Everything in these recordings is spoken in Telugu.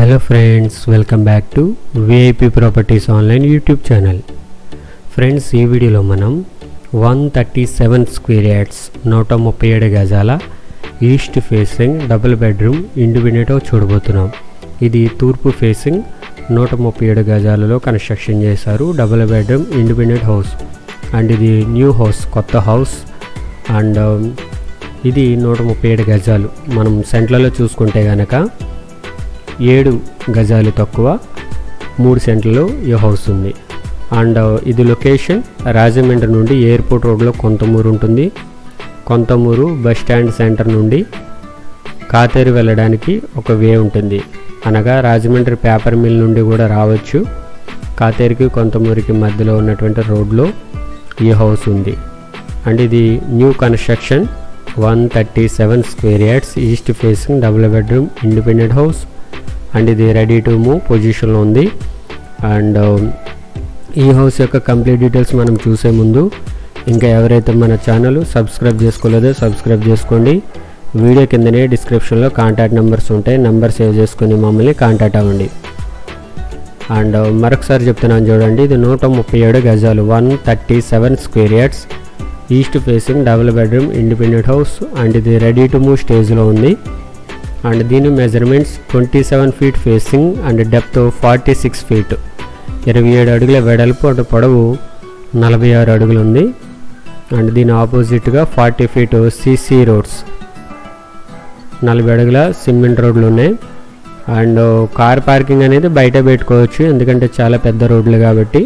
Hello friends welcome back to VIP properties online YouTube channel friends ఈ వీడియోలో మనం one thirty seven square yards నూట ముప్పై ఏడు గజాల east facing double bedroom independent చూడబోతున్నాం. ఇది తూర్పు ఫేసింగ్ నూట ముప్పై ఏడు గజాలలో కన్స్ట్రక్షన్ చేశారు double bedroom independent house and ఇది న్యూ హౌస్ కొత్త హౌస్ అండ్ um, ఇది నూట ముప్పై ఏడు గజాలు. మనం సెంట్లలో చూసుకుంటే కనుక ఏడు గజాలు తక్కువ మూడు సెంట్లలో ఈ హౌస్ ఉంది? అండ్ uh, ఇది లొకేషన్. రాజమండ్రి నుండి ఎయిర్పోర్ట్ రోడ్లో కొంతమూరు ఉంటుంది. కొంతమూరు బస్ స్టాండ్ సెంటర్ నుండి కాతేరు వెళ్ళడానికి ఒక వే ఉంటుంది. అనగా రాజమండ్రి పేపర్ మిల్ నుండి కూడా రావచ్చు. కాతేరుకి కొంతమూరికి మధ్యలో ఉన్నటువంటి రోడ్లో ఈ హౌస్ ఉంది? అండ్ ఇది new construction. One thirty seven square yards east facing double bedroom independent house. And ఇది రెడీ టు మూవ్ పొజిషన్లో ఉంది. అండ్ um, ఈ హౌస్ యొక్క కంప్లీట్ డీటెయిల్స్ మనం చూసే ముందు ఇంకా ఎవరైతే మన ఛానల్ సబ్స్క్రైబ్ చేసుకోలేదో సబ్స్క్రైబ్ చేసుకోండి. వీడియో కిందనే డిస్క్రిప్షన్లో కాంటాక్ట్ నెంబర్స్ ఉంటాయి. నెంబర్ సేవ్ చేసుకుని మమ్మల్ని కాంటాక్ట్ అవ్వండి. అండ్ um, మరొకసారి చెప్తున్నాను చూడండి. ఇది నూట ముప్పై ఏడు గజాలు. One thirty seven square yards east facing double bedroom independent house and ఇది రెడీ టు మూవ్ స్టేజ్లో ఉంది. అండ్ దీని measurements twenty seven feet facing and depth forty six feet ఇరవై ఏడు అడుగుల వెడల్పు అటు పొడవు నలభై ఆరు అడుగులు ఉంది అండ్ దీని ఆపోజిట్గా ఫార్టీ ఫీట్ సీసీ రోడ్స్ నలభై అడుగుల సిమెంట్ రోడ్లు ఉన్నాయి అండ్ కార్ పార్కింగ్ అనేది బయట పెట్టుకోవచ్చు ఎందుకంటే చాలా పెద్ద రోడ్లు కాబట్టి.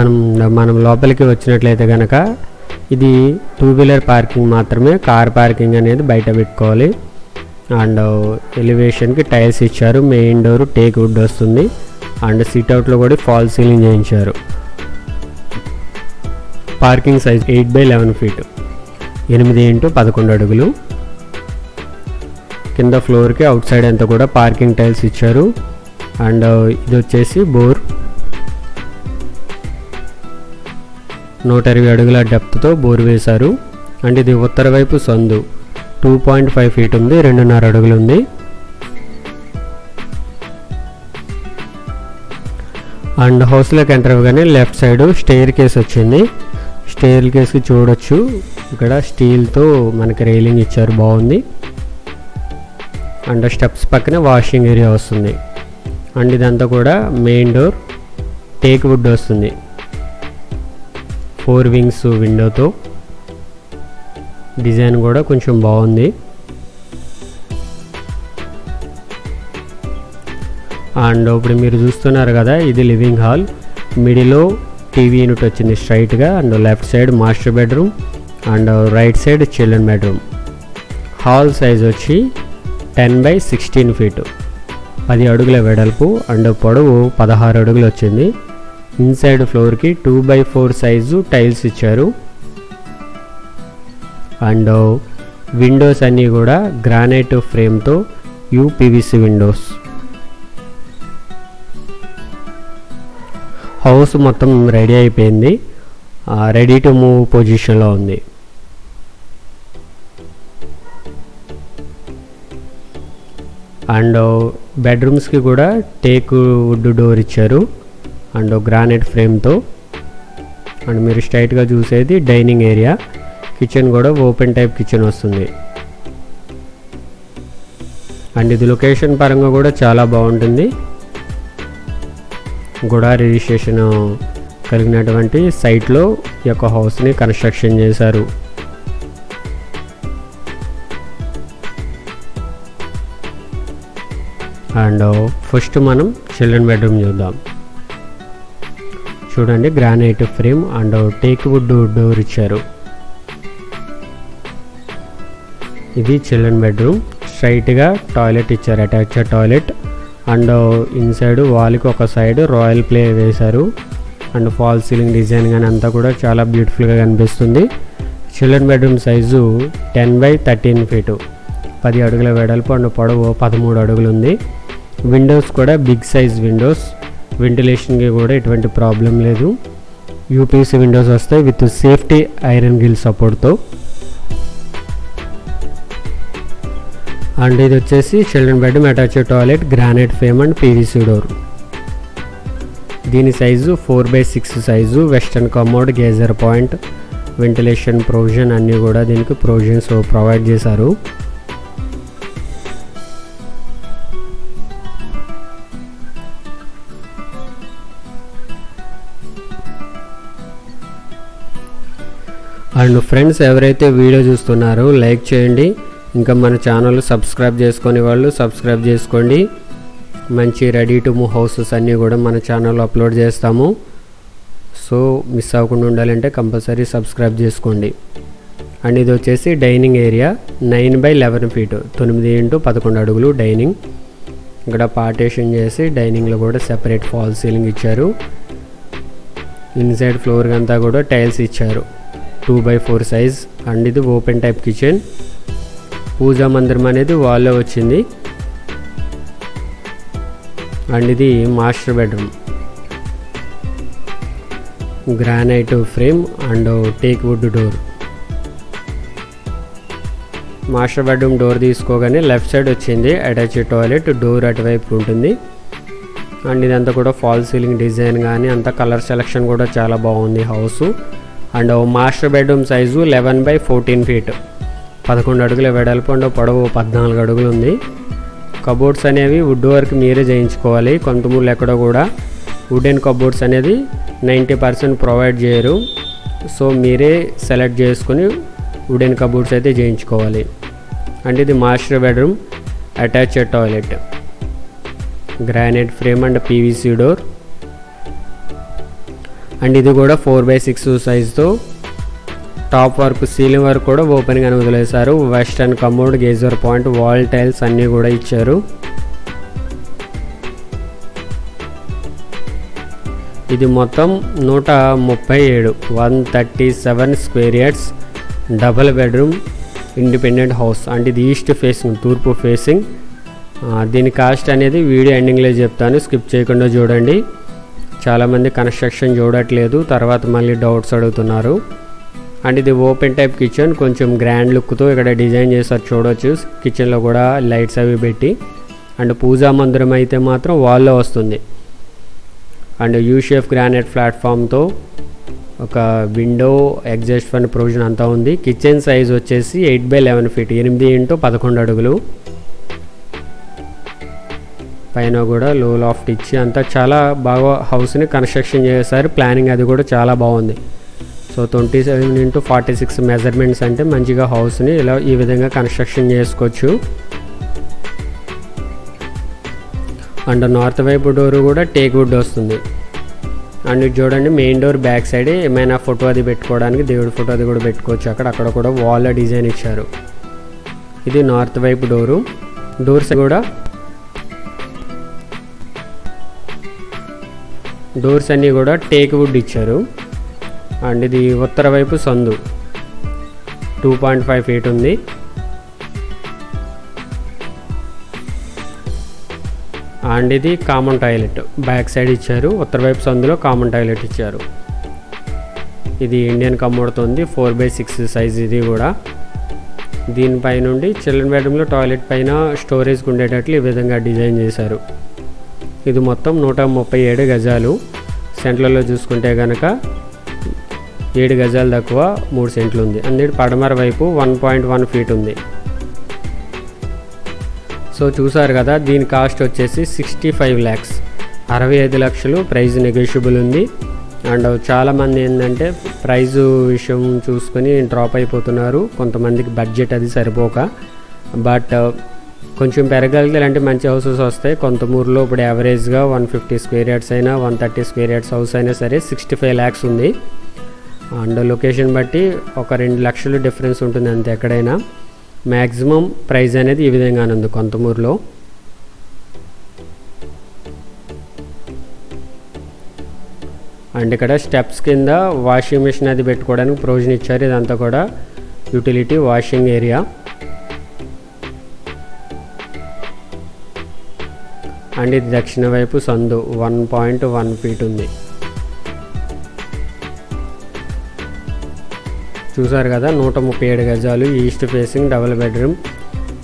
మనం మనం లోపలికి వచ్చినట్లయితే కనుక ఇది టూ వీలర్ పార్కింగ్ మాత్రమే కార్ పార్కింగ్ అనేది బయట పెట్టుకోవాలి. అండ్ ఎలివేషన్కి టైల్స్ ఇచ్చారు మెయిన్ డోర్ టేక్ వుడ్ వస్తుంది. అండ్ సిట్అవుట్లో కూడా ఫాల్ సీలింగ్ చేయించారు. Parking size eight by eleven feet ఎనిమిది ఇంటూ పదకొండు అడుగులు. కింద ఫ్లోర్కి అవుట్ సైడ్ అంతా కూడా పార్కింగ్ టైల్స్ ఇచ్చారు. అండ్ ఇది వచ్చేసి బోర్ నూట ఇరవై అడుగుల డెప్త్తో బోర్ వేశారు. అండ్ ఇది ఉత్తర వైపు సందు. టూ పాయింట్ ఫైవ్ ఫీట్ ఉంది రెండున్నర అడుగులు ఉంది. అండ్ హౌస్లోకి ఎంటర్ అవ్వగానే లెఫ్ట్ సైడ్ స్టేర్ కేస్ వచ్చింది. స్టేర్ కేస్ చూడొచ్చు. ఇక్కడ స్టీల్తో మనకి రైలింగ్ ఇచ్చారు బాగుంది. అండ్ స్టెప్స్ పక్కనే వాషింగ్ ఏరియా వస్తుంది. అండ్ ఇదంతా కూడా మెయిన్ డోర్ టేక్ వుడ్ వస్తుంది. ఫోర్ వింగ్స్ విండోతో డిజైన్ కూడా కొంచెం బాగుంది. అండ్ ఇప్పుడు మీరు చూస్తున్నారు కదా ఇది లివింగ్ హాల్. మిడిలో టీవీ యూనిట్ వచ్చింది స్ట్రైట్గా and left side master bedroom and right side children bedroom. Hall size వచ్చి టెన్ బై సిక్స్టీన్ ఫీట్. పది అడుగుల వెడల్పు అండ్ పొడవు పదహారు అడుగులు వచ్చింది. ఇన్సైడ్ ఫ్లోర్కి two by four size tiles ఇచ్చారు. అండ్ విండోస్ అన్నీ కూడా గ్రానైట్ ఫ్రేమ్తో యూపీవీసీ విండోస్ హౌస్ మొత్తం రెడీ అయిపోయింది. రెడీ టు మూవ్ పొజిషన్లో ఉంది. అండ్ బెడ్రూమ్స్కి uh, కూడా టేక్ వుడ్ డోర్ ఇచ్చారు. అండ్ గ్రానైట్ ఫ్రేమ్తో అండ్ మీరు స్ట్రైట్గా చూసేది డైనింగ్ ఏరియా. కిచెన్ కూడా ఓపెన్ టైప్ కిచెన్ వస్తుంది. అండ్ ఇది లొకేషన్ పరంగా కూడా చాలా బాగుంటుంది. గుడా రిజిస్ట్రేషన్ కలిగినటువంటి సైట్లో ఈ యొక్క హౌస్ని కన్స్ట్రక్షన్ చేశారు. అండ్ ఫస్ట్ మనం చిల్డ్రన్ బెడ్రూమ్ చూద్దాం. చూడండి granite frame and teak wood door ఇచ్చారు. ఇది చిల్డ్రన్ బెడ్రూమ్ స్ట్రైట్గా టాయిలెట్ ఇచ్చారు అటాచ్ టాయిలెట్ అండ్ ఇన్సైడ్ వాల్కి ఒక సైడ్ రాయల్ ప్లే వేశారు. అండ్ ఫాల్ సీలింగ్ డిజైన్ కానీ అంతా కూడా చాలా బ్యూటిఫుల్గా కనిపిస్తుంది. Children bedroom size ten by thirteen feet పది అడుగుల వెడల్పు అండ్ పొడవు పదమూడు అడుగులు ఉంది. విండోస్ కూడా బిగ్ సైజ్ విండోస్ వెంటిలేషన్కి కూడా ఎటువంటి ప్రాబ్లం లేదు. యూపీసీ విండోస్ వస్తాయి విత్ సేఫ్టీ ఐరన్ గిల్ సపోర్ట్తో. అండ్ ఇది వచ్చేసి children bedroom attach toilet granite frame and PVC door. దీని size four by six size western commode geyser point ventilation provision అన్నీ కూడా దీనికి ప్రొవిజన్స్ ప్రొవైడ్ చేశారు. అండ్ ఫ్రెండ్స్ ఎవరైతే వీడియో చూస్తున్నారో లైక్ చేయండి. ఇంకా మన ఛానల్ సబ్స్క్రైబ్ చేసుకునే వాళ్ళు సబ్స్క్రైబ్ చేసుకోండి. మంచి రెడీ టు మూవ్ హౌసెస్ అన్నీ కూడా మన ఛానల్లో అప్లోడ్ చేస్తాము. సో మిస్ అవ్వకుండా ఉండాలంటే కంపల్సరీ సబ్స్క్రైబ్ చేసుకోండి. అండ్ ఇది వచ్చేసి dining area. Nine by eleven feet. తొమ్మిది ఇంటూ పదకొండు అడుగులు డైనింగ్. ఇక్కడ పార్టేషన్ చేసి డైనింగ్లో కూడా సెపరేట్ ఫాల్ సీలింగ్ ఇచ్చారు. ఇన్సైడ్ ఫ్లోర్ అంతా కూడా టైల్స్ ఇచ్చారు. Two by four size and ఇది ఓపెన్ టైప్ కిచెన్. పూజా మందిరం అనేది వాల్లో వచ్చింది. అండ్ ఇది master bedroom. Granite frame and teak wood door. Master bedroom door తీసుకోగానే లెఫ్ట్ సైడ్ వచ్చింది. అటాచ్ టాయిలెట్ డోర్ అటువైపు ఉంటుంది. అండ్ ఇదంతా కూడా ఫాల్ సీలింగ్ డిజైన్ కానీ అంతా కలర్ సెలెక్షన్ కూడా చాలా బాగుంది house. And master bedroom size eleven by fourteen feet. పదకొండు అడుగుల వెడల్పు అండ్ పొడవు పద్నాలుగు అడుగులు ఉంది. కబోర్డ్స్ అనేవి వుడ్ వర్క్ మీరే చేయించుకోవాలి. కొంతమూలు ఎక్కడో కూడా వుడెన్ కబోర్డ్స్ అనేది నైంటీ పర్సెంట్ ప్రొవైడ్ చేయరు. సో మీరే సెలెక్ట్ చేసుకుని వుడెన్ కబోర్డ్స్ అయితే చేయించుకోవాలి. అండ్ ఇది master bedroom attached toilet. Granite frame and PVC door. And ఇది కూడా ఫోర్ బై సిక్స్ సైజుతో టాప్ వర్క్ సీలింగ్ వర్క్ కూడా ఓపెన్గానే వదిలేశారు. Western commode geyser point wall tiles అన్నీ కూడా ఇచ్చారు. ఇది మొత్తం నూట ముప్పై ఏడు one thirty seven square yards double bedroom independent house అంటే ఇది ఈస్ట్ ఫేసింగ్ తూర్పు ఫేసింగ్ దీని కాస్ట్ అనేది వీడియో ఎండింగ్లో చెప్తాను. స్కిప్ చేయకుండా చూడండి. చాలామంది కన్స్ట్రక్షన్ చూడట్లేదు తర్వాత మళ్ళీ డౌట్స్ అడుగుతున్నారు. అండ్ ఇది ఓపెన్ టైప్ కిచెన్ కొంచెం గ్రాండ్ లుక్తో ఇక్కడ డిజైన్ చేస్తారు చూడవచ్చు కిచెన్లో కూడా లైట్స్ అవి పెట్టి అండ్ పూజా మందిరం అయితే మాత్రం వాల్లో వస్తుంది. అండ్ యూషేఫ్ గ్రానైట్ ప్లాట్ఫామ్తో ఒక విండో ఎగ్జాస్ట్ ఫన్ ప్రొవిజన్ అంతా ఉంది. కిచెన్ సైజ్ వచ్చేసి ఎయిట్ బై లెవెన్ ఫీట్ ఎనిమిది ఇంటూ పదకొండు అడుగులు. పైన కూడా లో లాఫ్ట్ ఇచ్చి అంతా చాలా బాగా హౌస్ని కన్స్ట్రక్షన్ చేశారు. ప్లానింగ్ అది కూడా చాలా బాగుంది. So twenty seven into forty six measurements అంటే మంచిగా హౌస్ని ఇలా ఈ విధంగా కన్స్ట్రక్షన్ చేసుకోవచ్చు. అండ్ నార్త్ వైపు డోర్ కూడా టేక్ వుడ్ వస్తుంది. అండ్ ఇది చూడండి మెయిన్ డోర్ బ్యాక్ సైడ్ ఏమైనా ఫోటో అది పెట్టుకోవడానికి దేవుడి ఫోటో అది కూడా పెట్టుకోవచ్చు. అక్కడ అక్కడ కూడా వాల్ డిజైన్ ఇచ్చారు. ఇది నార్త్ వైపు డోరు. డోర్స్ కూడా డోర్స్ అన్నీ కూడా టేక్ వుడ్ ఇచ్చారు. అండ్ ఇది ఉత్తర వైపు సందు. టూ పాయింట్ ఫైవ్ ఫీట్ ఉంది. అండ్ ఇది కామన్ టాయిలెట్ బ్యాక్ సైడ్ ఇచ్చారు. ఉత్తర వైపు సందులో కామన్ టాయిలెట్ ఇచ్చారు. ఇది ఇండియన్ కమ్మోడ్తో ఉంది. ఫోర్ బై సిక్స్ సైజ్ ఇది కూడా. దీనిపై నుండి చిల్డ్రన్ బెడ్రూమ్లో టాయిలెట్ పైన స్టోరేజ్కి ఉండేటట్లు ఈ విధంగా డిజైన్ చేశారు. ఇది మొత్తం నూట ముప్పై ఏడు గజాలు. సెంట్లలో చూసుకుంటే కనుక ఏడు గజాలు తక్కువ మూడు సెంట్లు ఉంది. అందుకే పడమర వైపు వన్ పాయింట్ వన్ ఫీట్ ఉంది. సో చూసారు కదా దీని కాస్ట్ వచ్చేసి సిక్స్టీ ఫైవ్ ల్యాక్స్. అరవై ఐదు లక్షలు ప్రైజ్ నెగోషియబుల్ ఉంది. అండ్ చాలామంది ఏంటంటే ప్రైజ్ విషయం చూసుకొని డ్రాప్ అయిపోతున్నారు. కొంతమందికి బడ్జెట్ అది సరిపోక. బట్ కొంచెం పెరగలిగితే ఇలాంటి మంచి హౌసెస్ వస్తాయి. కొంత ఊర్లో ఇప్పుడు యావరేజ్గా వన్ ఫిఫ్టీ స్క్వేర్ యార్డ్స్ అయినా one thirty square yards house అయినా సరే సిక్స్టీ ఫైవ్ ల్యాక్స్ ఉంది. అండ్ లొకేషన్ బట్టి ఒక రెండు లక్షలు డిఫరెన్స్ ఉంటుంది అంతే ఎక్కడైనా. మ్యాక్సిమం ప్రైస్ అనేది ఈ విధంగానే ఉంది కొంతమూరులో అండ్ ఇక్కడ స్టెప్స్ కింద వాషింగ్ మిషన్ అది పెట్టుకోవడానికి ప్రొవిజన్ ఇచ్చారు. ఇదంతా కూడా యూటిలిటీ వాషింగ్ ఏరియా అండ్ ఇది దక్షిణ వైపు సందు. వన్ పాయింట్ వన్ ఫీట్ ఉంది. చూసారు కదా నూట ముప్పై ఏడు గజాలు east facing double bedroom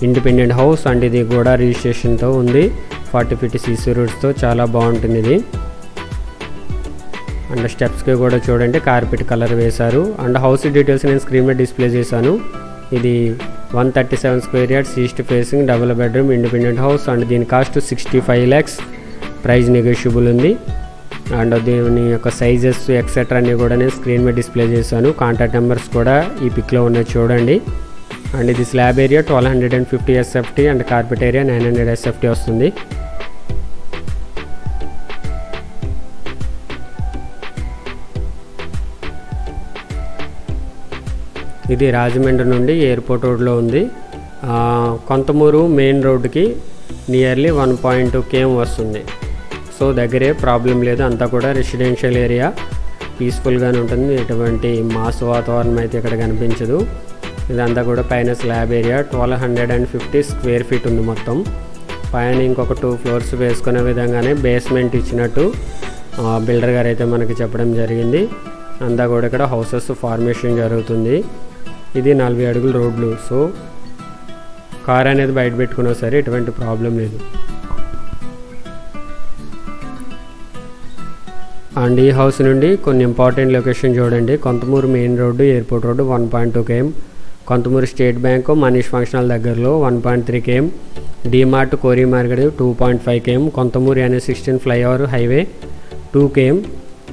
independent house and ఇది కూడా రిజిస్ట్రేషన్తో ఉంది. ఫార్టీ ఫిఫ్టీ సీసీ రూట్స్తో చాలా బాగుంటుంది ఇది. అండ్ స్టెప్స్కి కూడా చూడండి కార్పెట్ కలర్ వేశారు. అండ్ హౌస్ డీటెయిల్స్ నేను స్క్రీన్ మీద డిస్ప్లే చేశాను. ఇది one thirty seven square yards east facing double bedroom independent house and దీని cost sixty five lakhs price negotiable ఉంది. అండ్ దీని యొక్క సైజెస్ ఎక్సెట్రా అన్నీ కూడా నేను స్క్రీన్ మీద డిస్ప్లే చేశాను. కాంటాక్ట్ నెంబర్స్ కూడా ఈ పిక్లో ఉన్నాయి చూడండి. అండ్ ఇది slab area twelve hundred and fifty SFT and carpet area nine hundred SFT వస్తుంది. ఇది రాజమండ్రి నుండి ఎయిర్పోర్ట్ రోడ్లో ఉంది. కొంతమూరు మెయిన్ రోడ్డుకి nearly one point two KM వస్తుంది. సో దగ్గరే ప్రాబ్లం లేదు అంతా కూడా రెసిడెన్షియల్ ఏరియా. పీస్ఫుల్గానే ఉంటుంది ఎటువంటి మాస్ వాతావరణం అయితే ఇక్కడ కనిపించదు. ఇదంతా కూడా పైన slab area twelve hundred and fifty square feet ఉంది మొత్తం. పైన ఇంకొక టూ ఫ్లోర్స్ వేసుకునే విధంగానే బేస్మెంట్ ఇచ్చినట్టు బిల్డర్ గారు అయితే మనకి చెప్పడం జరిగింది. అంతా కూడా ఇక్కడ హౌసెస్ ఫార్మేషన్ జరుగుతుంది. ఇది నలభై అడుగుల రోడ్లు. సో కార్ అనేది బయట పెట్టుకున్నా సరే ఎటువంటి ప్రాబ్లం లేదు. అండ్ ఈ హౌస్ నుండి కొన్ని ఇంపార్టెంట్ లొకేషన్ చూడండి. Konthamuru main road airport road one point two KM. Konthamuru state bank Manish functional దగ్గరలో one point three KM. DMart Kori market two point five KM. Konthamuru NS sixteen flyover highway two KM.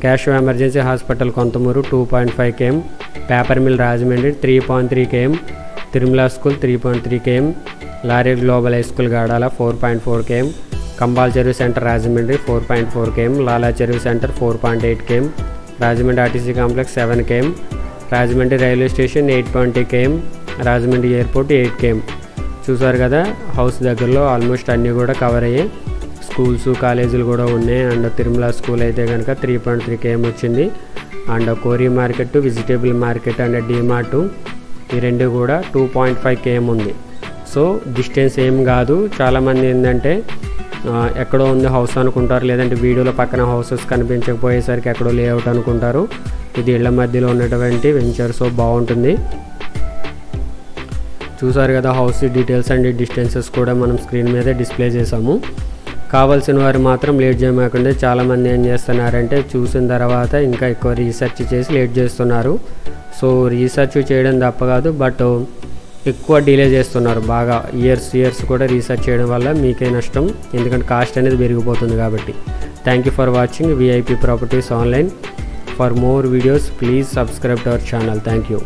Cash emergency hospital Konthamuru two point five KM paper mill Rajahmundry three point three KM Tirumala school three point three KM lorry global high school Gadala four point four KM Kambala Cheruvu centre Rajahmundry four point four KM Lala Cheruvu centre four point eight KM Rajahmundry RTC complex seven KM Rajahmundry railway station eight point KM Rajahmundry airport eight KM. చూసారు కదా హౌస్ దగ్గరలో ఆల్మోస్ట్ అన్నీ కూడా కవర్ అయ్యాయి. స్కూల్స్ కాలేజీలు కూడా ఉన్నాయి. అండ్ తిరుమల స్కూల్ అయితే కనుక త్రీ పాయింట్ త్రీ కేఎం వచ్చింది and Kori market vegetable market and DMart ఈ రెండు కూడా టూ పాయింట్ ఫైవ్ కేఎం ఉంది సో డిస్టెన్స్ ఏం కాదు. చాలామంది ఏంటంటే ఎక్కడో ఉంది హౌస్ అనుకుంటారు. లేదంటే వీడియోలో పక్కన హౌసెస్ కనిపించకపోయేసరికి ఎక్కడో లేఅవుట్ అనుకుంటారు. ఇది ఇళ్ళ మధ్యలో ఉన్నటువంటి వెంచర్ సో బాగుంటుంది. చూసారు కదా హౌస్ డీటెయిల్స్ అండ్ డిస్టెన్సెస్ కూడా మనం స్క్రీన్ మీద డిస్ప్లే చేసాము కావాల్సిన వారు మాత్రం లేట్ చేయమాకండి. చాలామంది ఏం చేస్తున్నారంటే చూసిన తర్వాత ఇంకా ఎక్కువ రీసెర్చ్ చేసి లేట్ చేస్తున్నారు. సో రీసెర్చ్ చేయడం తప్ప కాదు బట్ ఎక్కువ డిలే చేస్తున్నారు. బాగా ఇయర్స్ ఇయర్స్ కూడా రీసెర్చ్ చేయడం వల్ల మీకే నష్టం. ఎందుకంటే కాస్ట్ అనేది పెరిగిపోతుంది కాబట్టి. Thank you for watching VIP properties online for more videos please subscribe to our channel thank you